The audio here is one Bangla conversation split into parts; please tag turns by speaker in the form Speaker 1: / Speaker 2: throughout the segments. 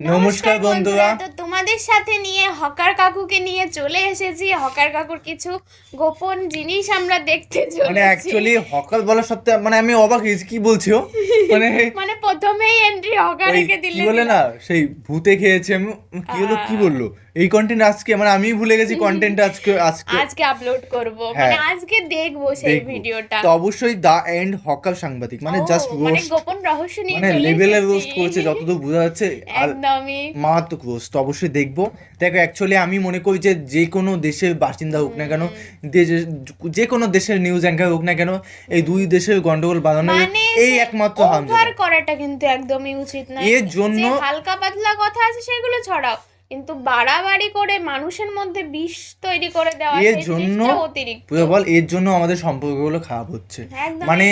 Speaker 1: নমস্কার বন্ধুরা।
Speaker 2: তো তোমাদের সাথে নিয়ে হকার কাকুকে নিয়ে চলে এসেছি। হকার কাকুর কিছু গোপন জিনিস আমরা দেখতে চলেছি।
Speaker 1: মানে অ্যাকচুয়ালি হকাল বলার সত্ত্বে মানে আমি অবাক হয়েছি কি বলছো? মানে
Speaker 2: মানে প্রথমেই এন্ট্রি হকারকে
Speaker 1: কি
Speaker 2: দিলে
Speaker 1: বলে না সেই ভূতে খেয়েছে আমি কি হলো কি বলল? এই কন্টেন্ট আজকে মানে আমি ভুলে গেছি কন্টেন্ট আজকে আজকে।
Speaker 2: আজকে আপলোড করব।
Speaker 1: হ্যাঁ।
Speaker 2: মানে আজকে দেখব সেই ভিডিওটা
Speaker 1: তো অবশ্যই দা এন্ড হকার সাংবাদিক মানে জাস্ট
Speaker 2: মানে গোপন রহস্য নিয়ে
Speaker 1: মানে লেভেলের। রোস্ট করেছে যতদূর বোঝা যাচ্ছে আর
Speaker 2: একদমই।
Speaker 1: মারাত্মক রোস্ট অবশ্যই দেখব। দেখো অ্যাকচুয়ালি আমি মনে করি যে যে কোনো দেশের বাসিন্দা হোক না কেন যে- কোনো দেশের নিউজ অ্যাঙ্কার হোক না কেন এই দুই দেশের গন্ডগোল বাঁধানো
Speaker 2: মানে
Speaker 1: এই একমাত্র
Speaker 2: হামলা করাটা কিন্তু একদমই উচিত না
Speaker 1: এর জন্য-
Speaker 2: হালকা পাতলা কথা আছে সেগুলো ছড়াও। কিন্তু বাড়াবাড়ি করে মানুষের মধ্যে বিষ তৈরি করে দেওয়া
Speaker 1: এর জন্য
Speaker 2: অতিরিক্ত।
Speaker 1: বল এর জন্য আমাদের সম্পর্কগুলো খারাপ হচ্ছে। মানে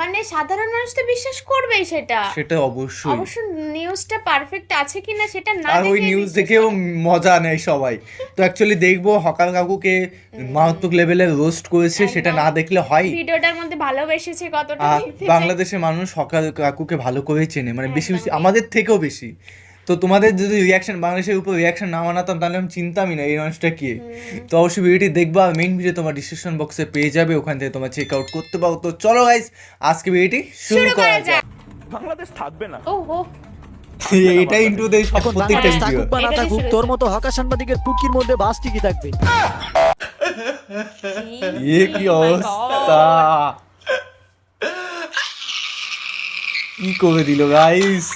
Speaker 2: মানে সাধারণ মানুষ তো বিশ্বাস করবেই সেটা।
Speaker 1: সেটা অবশ্যই।
Speaker 2: অবশ্য নিউজটা পারফেক্ট আছে কিনা সেটা না
Speaker 1: আর ওই নিউজ দেখেও মজা নেয় সবাই। তো অ্যাকচুয়ালি দেখব হকাল কাকুকে মারাত্মক লেভেলে রোস্ট করেছে সেটা না দেখলে হয়।
Speaker 2: ভিডিওটার মধ্যে ভালোবেসেছে কতটা।
Speaker 1: বাংলাদেশের মানুষ হকাল কাকুকে ভালো করেই চেনে। মানে বেশি বেশি আমাদের থেকেও বেশি। তো তোমাদের যদি রিয়াকশন বাংলাদেশের উপর রিয়াকশন না মানাতাম তাহলে আমি চিন্তামই না এই মানুষটা কি। তো অবশ্যই ভিডিওটি দেখবা মেইন ভিডিও তোমার ডিসক্রিপশন বক্সে পেয়ে যাবে ওখান থেকে তোমার চেক আউট করতে পারো। তো চলো গাইস আজকে ভিডিওটি শুরু করা যাক।
Speaker 3: বাংলাদেশ থাকবে না।
Speaker 2: ও হো
Speaker 1: এটা ইন্টু দেই সব প্রত্যেকটা ভিডিও
Speaker 4: থাকুক বা না
Speaker 2: এটা দিয়ে
Speaker 4: থাকুক
Speaker 2: শুরু
Speaker 4: তোর মতো হকা সাংবাদিকের টুটকির মধ্যে বাস ঠিকই থাকবে?
Speaker 1: এ কি অবস্থা? কি করে দিল গাইস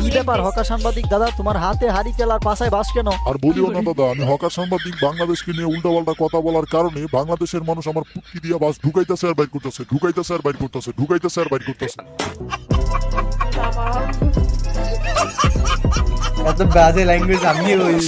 Speaker 4: কি ব্যাপার হকার সাংবাদিক দাদা? তোমার হাতে হারি আর পাশায় বাস কেন?
Speaker 5: আর বলিও না দাদা আমি হকার সাংবাদিক বাংলাদেশকে নিয়ে উল্টাপাল্টা কথা বলার কারণে বাংলাদেশের মানুষ আমার পুটকি দিয়া বাস ঢুকাইতেছে আর বাইর করতেছে ঢুকাইতেছে আর বাইর করতেছে ঢুকাইতেছে আর বাইর করতেছে।
Speaker 1: এত বাজে ল্যাঙ্গুয়েজ আমি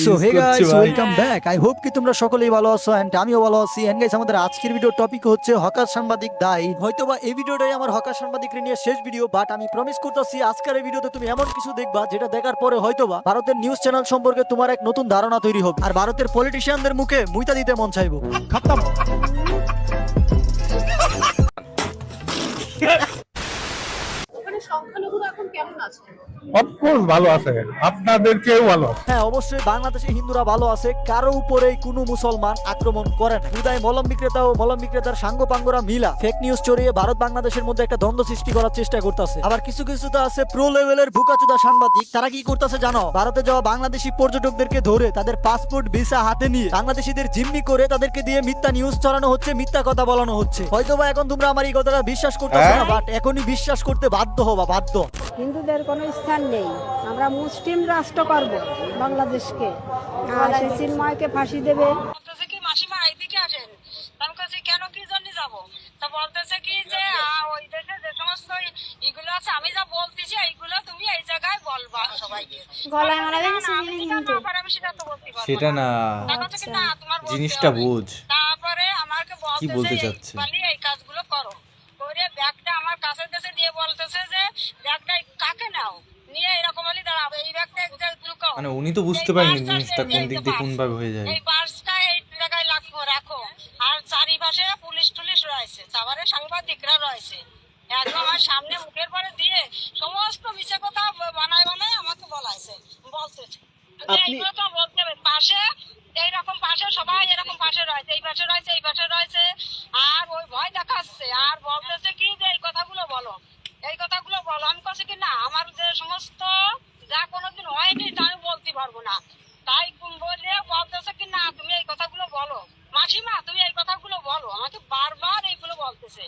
Speaker 4: so hey guys welcome back I hope কি তোমরা সকলেই ভালো আছো এন্ড আমিও ভালো আছি। এন্ড গাইস আমাদের আজকের ভিডিও টপিক হচ্ছে হকার সাংবাদিক দায়ী। হয়তোবা এই ভিডিওটাই আমার হকার সাংবাদিককে নিয়ে শেষ ভিডিও বাট আমি প্রমিস করতেছি আজকের এই ভিডিওতে তুমি এমন কিছু দেখবা যেটা দেখার পরে হয়তোবা ভারতের নিউজ চ্যানেল সম্পর্কে তোমার এক নতুন ধারণা তৈরি হবে। আর ভারতের পলিটিশিয়ানদের মুখে মুইতা দিতে মন চাইব। খাতাম।
Speaker 6: অফকোর্স ভালো আছে। আপনাদের ভালো।
Speaker 4: হ্যাঁ অবশ্যই বাংলাদেশে হিন্দুরা ভালো আছে। কারও উপরেই কোনো মুসলমান আক্রমণ করে না। উদয় মলম বিক্রেতা ও মলম বিক্রেতার সাঙ্গ পাঙ্গরা মিলা ফেক নিউজ ছড়িয়ে ভারত বাংলাদেশের মধ্যে একটা দ্বন্দ্ব সৃষ্টি করার চেষ্টা করতেছে। আবার কিছু কিছু তো আছে প্রো লেভেলের ভুকাচুদা সাংবাদিক। তারা কি করতেছে জানো? ভারতে যাওয়া বাংলাদেশি পর্যটকদেরকে ধরে তাদের পাসপোর্ট ভিসা হাতে নিয়ে বাংলাদেশিদের জিম্মি করে তাদেরকে দিয়ে মিথ্যা নিউজ ছড়ানো হচ্ছে মিথ্যা কথা বলানো হচ্ছে। হয়তোবা এখন তোমরা আমার এই কথাটা বিশ্বাস করতেছো না বাট এখনই বিশ্বাস করতে বাধ্য হবা বাধ্য।
Speaker 7: হিন্দুদের কোনো স্থান নেই। আমরা মুসলিম রাষ্ট্র করব বাংলাদেশকে। আর সেই চিন্ময়কে ফাঁসি দেবে।
Speaker 8: মাসিমা এইদিকে আসেন। আমি কাছে কেন কি জন্য যাব? তা বলতেছে কি যে ওই দেশে যে সমস্ত ইগুলো আছে আমি যা বলতেছি এইগুলো তুমি এই জায়গায় বলবা সবাইকে।
Speaker 2: গলায়
Speaker 8: আমি সেটা তো। বলতে পারব
Speaker 1: সেটা না।
Speaker 8: তা বলছে কি, না, তোমার বলতে
Speaker 1: জিনিসটা। বোঝ।
Speaker 8: তারপরে আমাকে
Speaker 1: কি বলতে
Speaker 8: বলতেছে
Speaker 1: চাচ্ছে?
Speaker 8: এই পালি এই কাজগুলো করো করে ব্যাগটা আমার কাছে কাছে দিয়ে বলতেছে যে ব্যাগটা কাকে নাও নিয়ে এরকম হলে দাঁড়াবে এই ব্যাগটা এক জায়গায় ঢুকাও
Speaker 1: মানে উনি তো বুঝতে
Speaker 8: পারেনি
Speaker 1: পারেননি জিনিসটা কোন দিক দিয়ে কোন ভাবে হয়ে যায়
Speaker 8: এই বাসটা এই জায়গায় রাখো রাখো আর চারিপাশে পুলিশ টুলিশ রয়েছে তারপরে সাংবাদিকরা রয়েছে একদম আমার সামনে মুখের পরে দিয়ে সমস্ত মিছে কথা বানায় বানায় আমাকে বলাইছে বলতেছে যে এইগুলো তো বলতে হবে পাশে এইরকম পাশে সবাই এরকম পাশে রয়েছে এই পাশে রয়েছে এই পাশে রয়েছে আর ওই ভয় দেখাচ্ছে আর বলতেছে কি যে এই কথাগুলো বলো এই কথাগুলো বলো আমি কাছে কি না আমার যে সমস্ত যা কোনোদিন হয়নি তা আমি বলতে পারব না তাই বলে বলতেছে কি না তুমি এই কথাগুলো বলো মাসিমা তুমি এই কথাগুলো বলো আমাকে বারবার এইগুলো বলতেছে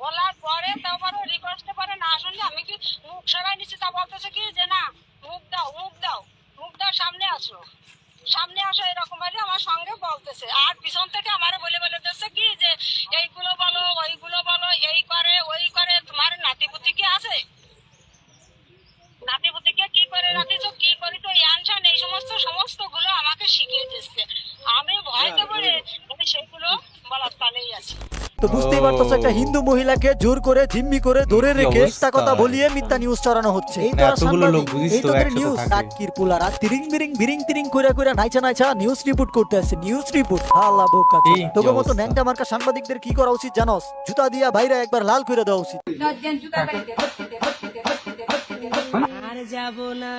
Speaker 8: বলার পরে তারপরে রিকোয়েস্টে পরে না শুনলে আমি কি মুখ সরাই নিচ্ছি তা বলতেছে কি যে না মুখ দাও মুখ দাও মুখ দাও সামনে আসো সামনে আসো এরকম ভাবে আমার সঙ্গে বলতেছে। আর পিছন থেকে আমারে বলে বলে দিচ্ছে কি যে এইগুলো বলো ওইগুলো বলো এই করে ওই করে। তোমার নাতিপুতি কি আছে? নাতিপুতিকে কি করে রাখিছো কি করিছো ইয়ানশান এই সমস্ত সমস্তগুলো আমাকে শিখিয়ে দিচ্ছে। আমি ভয়তে করে আমি সেগুলো বলার তালেই আছি।
Speaker 4: তো বুঝতেই পারতেছো একটা হিন্দু মহিলাকে জোর করে জিম্মি করে ধরে রেখে? মিথ্যা কথা বলিয়ে মিথ্যা নিউজ ছড়ানো হচ্ছে এই তো
Speaker 1: এতগুলো লোক
Speaker 4: সাংবাদিক,
Speaker 1: বুঝিস
Speaker 4: এই
Speaker 1: তো
Speaker 4: নিউজ। কাটকির পুলার আর তিরিং বিরিং বিরিং তিরিং কইরা কইরা নাইচা নাইচা নিউজ রিপোর্ট করতে আছে নিউজ রিপোর্ট আল্লাহ বোকা তোকে মতো? ন্যাংটা মার্কা সাংবাদিকদের কি করা উচিত জানোস জুতা দিয়া বাইরে একবার লাল করে দেওয়া উচিত
Speaker 1: না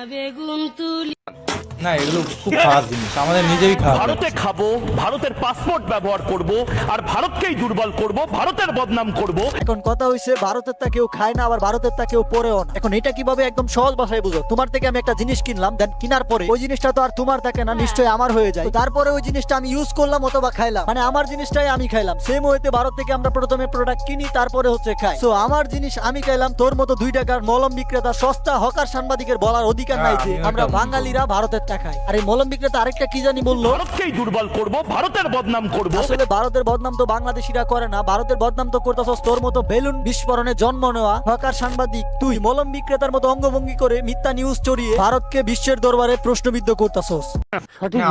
Speaker 1: এগুলো খুব খারাপ জিনিস। আমাদের নিজেরই খারাপ
Speaker 3: ভারতে খাব ভারতের পাসপোর্ট ব্যবহার করব আর ভারতকেই দুর্বল করব ভারতের বদনাম করব।
Speaker 4: এখন কথা হইছে ভারতের তা কেউ খায় না আবার ভারতের তা কেউ পরেও না। এখন এটা কীভাবে একদম সহজ ভাষায় বুঝো? তোমার থেকে আমি একটা জিনিস কিনলাম দেন কেনার পরে ওই জিনিসটা তো আর তোমার থাকে না নিশ্চয়ই আমার হয়ে যায়। তারপরে ওই জিনিসটা আমি ইউজ করলাম অথবা খাইলাম। মানে আমার জিনিসটাই আমি খাইলাম। সেম ওয়েতে ভারত থেকে আমরা প্রথমে প্রোডাক্ট কিনি তারপরে হচ্ছে খাই। তো আমার জিনিস আমি খাইলাম তোর মতো দুই টাকার মলম বিক্রেতা সস্তা হকার সাংবাদিকের বলার অধিকার নাই যে আমরা বাঙালিরা ভারতের টাকায় আর এই মলম বিক্রেতা আরেকটা কি জানি বলল?
Speaker 3: ভারতকেই দুর্বল করব ভারতের বদনাম করব।
Speaker 4: আসলে ভারতের বদনাম তো বাংলাদেশিরা করে না। ভারতের বদনাম তো করতেছস তোর মতো বেলুন বিস্ফোরণে জন্ম নেওয়া। হকার সাংবাদিক তুই মলম বিক্রেতার মতো অঙ্গভঙ্গি করে মিথ্যা নিউজ চড়িয়ে ভারতকে বিশ্বের দরবারে প্রশ্নবিদ্ধ করতেছস।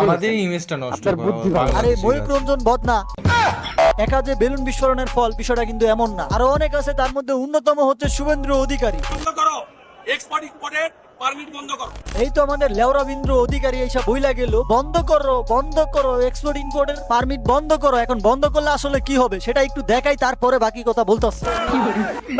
Speaker 1: আমাদের ইমেজটা নষ্ট
Speaker 4: আরে ময়ূক রঞ্জন বদনা। একা যে বেলুন বিস্ফোরণের ফল বিষয়টা কিন্তু এমন না। আরও অনেক আছে তার মধ্যে অন্যতম হচ্ছে শুভেন্দ্র অধিকারী। এই তো আমাদের লেওরাবিন্দ্র অধিকারী এইসব বইলা গেল। বন্ধ করো বন্ধ করো এক্সপোর্ট ইম্পোর্টের পারমিট বন্ধ করো। এখন বন্ধ করলে আসলে কি হবে সেটা একটু দেখাই তারপরে বাকি কথা বলতেছে।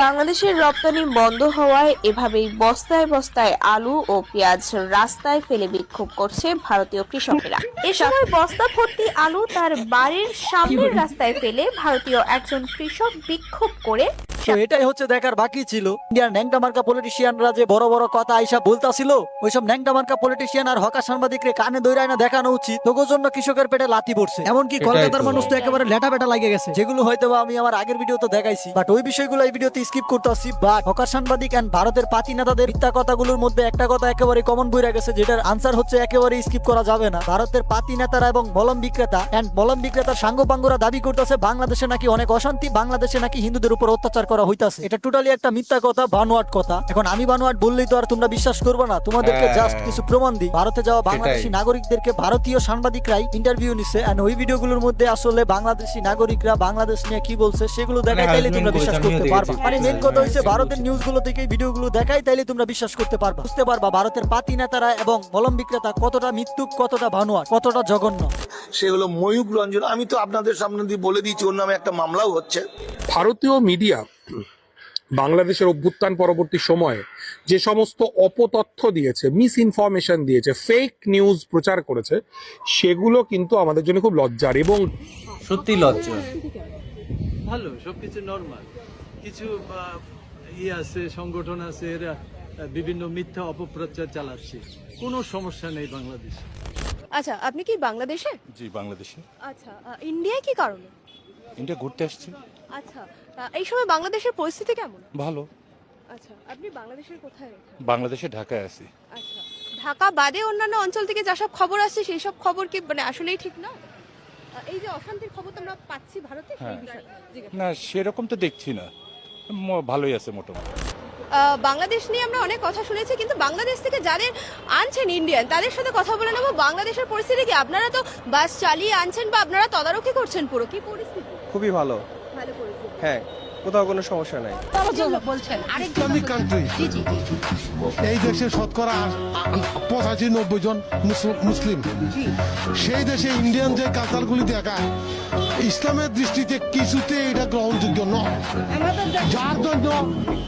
Speaker 9: বাংলাদেশের রপ্তানি বন্ধ হওয়ায় এভাবেই বস্তায় বস্তায় আলু ও পেঁয়াজ রাস্তায় ফেলে বিক্ষোভ করছে ভারতীয় কৃষকেরা। এ সময় বস্তা ভর্তি আলু তার বাড়ির সামনের রাস্তায় ফেলে ভারতীয় একজন কৃষক বিক্ষোভ করে।
Speaker 4: তো এটাই হচ্ছে দেখার বাকি ছিল। ইন্ডিয়ার ন্যাংটা মার্কা পলিটিশিয়ানরা যে বড় বড় কথা আইসা বলতাছিল ওইসব ন্যাংটা মার্কা পলিটিশিয়ান আর হকার সাংবাদিকরে কানে দৈরায় না দেখানো উচিত। তোর জন্য কৃষকের পেটে লাথি পড়ছে। এমনকি কলকাতার
Speaker 1: তো।
Speaker 4: মানুষ তো একেবারে লেটা বেটা লাগে গেছে। যেগুলো হয়তো আমি আমার আগের ভিডিওতে দেখাইছি। বাট ওই বিষয়গুলো এই ভিডিওতে স্কিপ করতে আসছি। বাট হকার সাংবাদিক এন্ড ভারতের পাতি নেতাদের মিথ্যা কথাগুলোর মধ্যে একটা কথা একেবারে কমন বইরা গেছে যেটার আনসার হচ্ছে একেবারে স্কিপ করা যাবে না। ভারতের পাতি নেতারা এবং মলম বিক্রেতা এন্ড মলম বিক্রেতার সাঙ্গপাঙ্গরা দাবি করতেছে বাংলাদেশে নাকি অনেক অশান্তি বাংলাদেশে নাকি হিন্দুদের উপর অত্যাচার করা হইতাছে। এটা টোটালি একটা মিথ্যা কথা বানোয়াট কথা। এখন আমি বানোয়াট বললেই তো আর তোমরা বিশ্বাস করবে না। তোমাদেরকে
Speaker 1: হ্যাঁ।
Speaker 4: জাস্ট কিছু প্রমাণ দিই। ভারতে যাওয়া বাংলাদেশি নাগরিকদেরকে ভারতীয় সাংবাদিকরাই ইন্টারভিউ নিছে। এন্ড ওই ভিডিওগুলোর মধ্যে আসলে বাংলাদেশি নাগরিকরা বাংলাদেশ নিয়ে কি বলছে সেগুলো দেখাই তাইলে তোমরা বিশ্বাস করতে। পারবা। মানে মেন কথা হচ্ছে ভারতের নিউজগুলো থেকে ভিডিওগুলো দেখাই তাইলে তোমরা বিশ্বাস করতে পারবা। বুঝতে পারবা ভারতের পাতি নেতারা এবং মলম বিক্রেতা কতটা মৃত্যুক কতটা ভানুয়ার কতটা জঘন্য।
Speaker 10: সে হলো ময়ূক রঞ্জন। আমি তো আপনাদের সামনে দিয়ে বলে দিয়েছি ওর নামে একটা মামলাও হচ্ছে।
Speaker 6: ভারতীয় মিডিয়া বাংলাদেশের অভ্যুত্থান পরবর্তী সময়ে যে সমস্ত অপতথ্য দিয়েছে মিস ইনফরমেশন দিয়েছে ফেক নিউজ প্রচার করেছে সেগুলো কিন্তু আমাদের জন্য খুব লজ্জার এবং
Speaker 1: সত্যি লজ্জা
Speaker 11: ভালো সবকিছু নর্মাল কিছু ইয়ে আছে সংগঠন আছে এরা বিভিন্ন মিথ্যা অপপ্রচার চালাচ্ছে। কোনো সমস্যা নেই বাংলাদেশে।
Speaker 9: আচ্ছা আপনি কি বাংলাদেশে?
Speaker 3: জি বাংলাদেশে।
Speaker 9: আচ্ছা ইন্ডিয়ায় কি কারণে?
Speaker 3: ইন্ডিয়া ঘুরতে আসছি।
Speaker 9: আচ্ছা এই সময় বাংলাদেশের পরিস্থিতি কেমন?
Speaker 3: ভালো।
Speaker 9: আচ্ছা আপনি বাংলাদেশের কোথায়
Speaker 3: বাংলাদেশে ঢাকায় আছি।
Speaker 9: আচ্ছা ঢাকা বাদে অন্যান্য অঞ্চল থেকে যা সব খবর আসছে সেই সব খবর কি মানে আসলেই ঠিক না এই যে অশান্তির খবর তো আমরা পাচ্ছি ভারতে সেই
Speaker 3: হ্যাঁ।
Speaker 9: বিষয়ে
Speaker 3: না সেরকম তো দেখছি না। ভালোই আছে মোটামুটি।
Speaker 9: বাংলাদেশ নিয়ে আমরা অনেক কথা শুনেছি কিন্তু বাংলাদেশ থেকে যাদের আনছেন ইন্ডিয়ান তাদের সাথে কথা বলে নেব। বাংলাদেশের পরিস্থিতি কি? আপনারা তো বাস চালিয়ে আনছেন বা আপনারা তদারকি করছেন পুরো কি পরিস্থিতি?
Speaker 11: খুবই ভালো।
Speaker 9: ভালো
Speaker 11: হ্যাঁ কোথাও কোনো সমস্যা নাই।
Speaker 6: এই দেশে শতকরা পঁচাশি নব্বই জন মুসল- মুসলিম। সেই দেশে ইন্ডিয়ান যে কালচারগুলি দেখায় ইসলামের দৃষ্টিতে কিছুতে এটা গ্রহণযোগ্য নয়। যার জন্য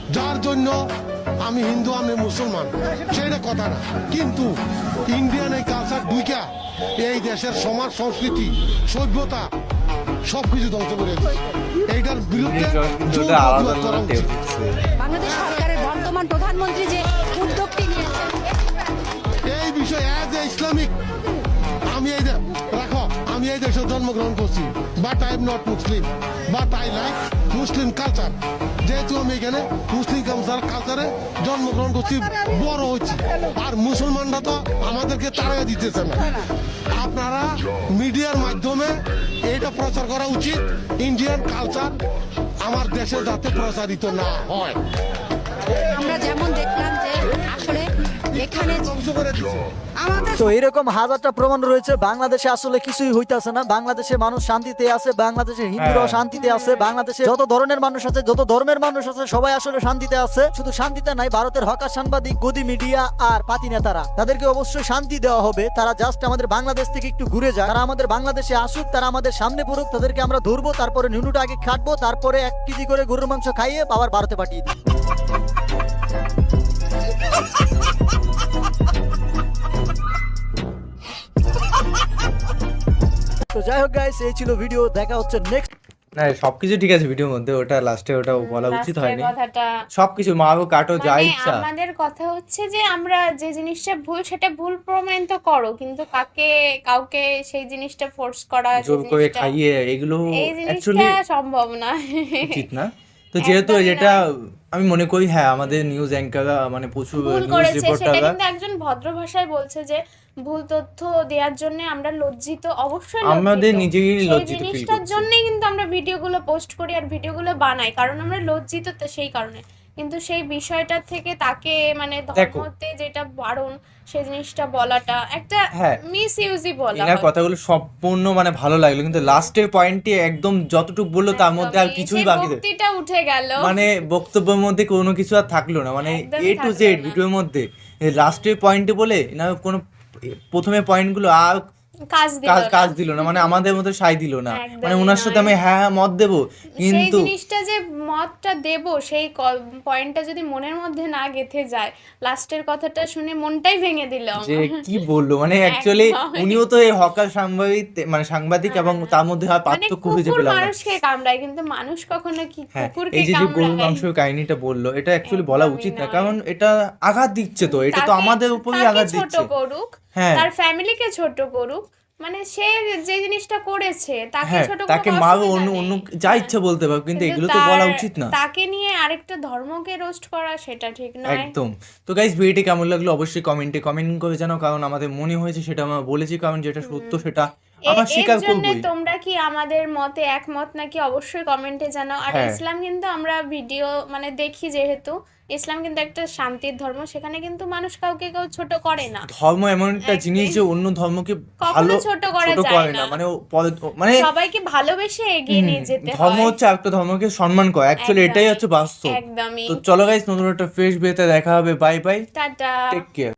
Speaker 6: যার জন্য আমি হিন্দু আমি মুসলমান সেটা কথা না। কিন্তু ইন্ডিয়ান এই কালচার দুইটা এই দেশের সমাজ সংস্কৃতি সভ্যতা সবকিছু ধ্বংস করে এইটার বিরুদ্ধে
Speaker 7: বাংলাদেশ সরকারের বর্তমান প্রধানমন্ত্রী যে উদ্যোগটি নিয়েছেন
Speaker 6: এই বিষয়ে অ্যাজ এ ইসলামিক আমি এই দে- রাখো আমি এই দেশে জন্মগ্রহণ করছি। But I am not Muslim but I like Muslim culture যেহেতু আমি এখানে মুসলিম কালচার কালচারে জন্মগ্রহণ করছি বড় হচ্ছি। আর মুসলমানরা তো আমাদেরকে তাড়াই দিতেছে না। আপনারা মিডিয়ার মাধ্যমে এটা প্রচার করা উচিত। ইন্ডিয়ান কালচার আমার দেশে যাতে প্রচারিত না হয়।
Speaker 7: আমরা যেমন দেখলাম যে এখানে
Speaker 4: তো এরকম হাজারটা প্রমাণ রয়েছে বাংলাদেশে আসলে কিছুই হইতাছে না। বাংলাদেশে মানুষ শান্তিতে আছে বাংলাদেশের হিন্দুরাও
Speaker 1: হ্যাঁ।
Speaker 4: শান্তিতে আছে বাংলাদেশে যত ধরনের মানুষ আছে যত ধর্মের মানুষ আছে সবাই আসলে শান্তিতে আছে। শুধু শান্তিতে নাই ভারতের হকার সাংবাদিক গদি মিডিয়া আর পাতি নেতারা তাদেরকে অবশ্যই শান্তি দেওয়া হবে। তারা জাস্ট আমাদের বাংলাদেশ থেকে একটু ঘুরে যায় তারা আমাদের বাংলাদেশে আসুক তারা আমাদের সামনে পড়ুক তাদেরকে আমরা ধরবো তারপরে নুনুটা আগে খাটবো তারপরে এক কেজি করে গরুর মাংস খাইয়ে আবার ভারতে পাঠিয়ে দিই। যাই হোক গাইস এই ছিল ভিডিও দেখা হচ্ছে নেক্সট
Speaker 1: না সবকিছু ঠিক আছে ভিডিওর মধ্যে ওটা লাস্টে ওটা বলা উচিত হয়নি। সবকিছু মারো কাটো যা
Speaker 2: মানে
Speaker 1: ইচ্ছা।
Speaker 2: আমাদের কথা হচ্ছে যে আমরা যে জিনিসটা ভুল সেটা ভুল প্রমাণিত করো কিন্তু কাকে কাউকে সেই জিনিসটা ফোর্স করা যে
Speaker 1: জোর করে
Speaker 2: জিনিসটা-
Speaker 1: খাইয়ে এগুলো অ্যাকচুয়ালি
Speaker 2: সম্ভব না।
Speaker 1: উচিত না। তো যেহেতু যেটা আমি মনে করি হ্যাঁ আমাদের নিউজ অ্যাঙ্কাররা মানে প্রচুর
Speaker 2: ভুল
Speaker 1: নিউজ
Speaker 2: করেছে সেটা
Speaker 1: রিপোর্টাররা
Speaker 2: কিন্তু একজন ভদ্র ভাষায় বলছে যে ভুল তথ্য দেওয়ার জন্য আমরা লজ্জিত অবশ্যই
Speaker 1: আমাদের। নিজেরই
Speaker 2: সেই
Speaker 1: লজ্জিত ফিল
Speaker 2: জিনিসটার
Speaker 1: করছি
Speaker 2: জন্যই কিন্তু আমরা ভিডিওগুলো পোস্ট করি আর ভিডিওগুলো বানাই কারণ আমরা লজ্জিত তো সেই কারণে কিন্তু সেই বিষয়টা থেকে তাকে মানে। ধর্মতে যেটা বারণ সেই জিনিসটা বলাটা একটা
Speaker 1: হ্যাঁ।
Speaker 2: মিস ইউজই বলা
Speaker 1: এনার কথাগুলো সম্পূর্ণ মানে ভালো লাগল কিন্তু লাস্টের পয়েন্টটি একদম যতটুকু বলল তার মধ্যে আর কিছুই বাকি
Speaker 2: ভক্তিটা উঠে গেল
Speaker 1: মানে বক্তব্যের মধ্যে কোনো কিছু আর থাকল না মানে এ টু জেড। ভিডিওর মধ্যে লাস্টের পয়েন্টে বলে না কোনো প্রথমে পয়েন্টগুলো আর
Speaker 2: কাজ দিল
Speaker 1: কাজ
Speaker 2: না।
Speaker 1: দিল না মানে আমাদের মতো সাই দিল না। মানে ওনার সাথে আমি হ্যাঁ হ্যাঁ মত দেবো কিন্তু
Speaker 2: জিনিসটা যে মতটা দেব সেই পয়েন্টটা যদি মনের মধ্যে না গেথে যায় লাস্টের কথাটা শুনে মনটাই ভেঙে দিল
Speaker 1: যে কি বলল মানে অ্যাকচুয়ালি উনিও তো এই হকার সাংবাদিক মানে সাংবাদিক এবং তার মধ্যে আর
Speaker 2: মানে
Speaker 1: পার্থক্য খুঁজে
Speaker 2: কুকুর
Speaker 1: পেলাম
Speaker 2: মানুষকে কামড়ায় কিন্তু মানুষ কখনো কি
Speaker 1: হ্যাঁ
Speaker 2: কুকুরকে
Speaker 1: এই যে
Speaker 2: কামড়ায়?
Speaker 1: মাংসের কাহিনীটা বলল এটা অ্যাকচুয়ালি বলা উচিত না কারণ এটা আঘাত দিচ্ছে তো এটা তো আমাদের উপরেই আঘাত
Speaker 2: ছোট
Speaker 1: দিচ্ছে।
Speaker 2: করুক
Speaker 1: হ্যাঁ।
Speaker 2: তার ফ্যামিলিকে ছোট করুক। মানে সে যে জিনিসটা করেছে তাকে
Speaker 1: হ্যাঁ
Speaker 2: ছোট
Speaker 1: তাকে মারো অন্য অন্য যা ইচ্ছা বলতে পারো কিন্তু এগুলো তো বলা উচিত না।
Speaker 2: তাকে নিয়ে আরেকটা ধর্মকে রোস্ট করা সেটা ঠিক নয়।
Speaker 1: একদম। তো গাইস ভিডিওটি কেমন লাগল? অবশ্যই কমেন্টে কমেন্ট করে জানাও কারণ আমাদের মনে হয়েছে সেটা আমরা বলেছি কারণ যেটা সত্য সেটা আমরা স্বীকার করবোই।
Speaker 2: তোমরা কি আমাদের মতে একমত নাকি অবশ্যই কমেন্টে জানাও। আর
Speaker 1: হ্যাঁ।
Speaker 2: ইসলাম কিন্তু আমরা ভিডিও মানে দেখি যেহেতু ইসলাম কিন্তু একটা শান্তির ধর্ম সেখানে কিন্তু মানুষ কাউকে কেউ ছোট করে না।
Speaker 1: ধর্ম এমন একটা জিনিস যে অন্য ধর্মকে ভালো
Speaker 2: ছোট করা যায়
Speaker 1: না। মানে মানে
Speaker 2: সবাইকে ভালোবেসে এগিয়ে নিয়ে যেতে হয়।
Speaker 1: ধর্ম হচ্ছে একটা ধর্মকে সম্মান করা। অ্যাকচুয়ালি এটাই হচ্ছে বাস্তব।
Speaker 2: একদমই।
Speaker 1: তো চলো গাইস নতুন একটা ফ্রেশ বেতে দেখা হবে। Bye bye
Speaker 2: tata.
Speaker 1: Take care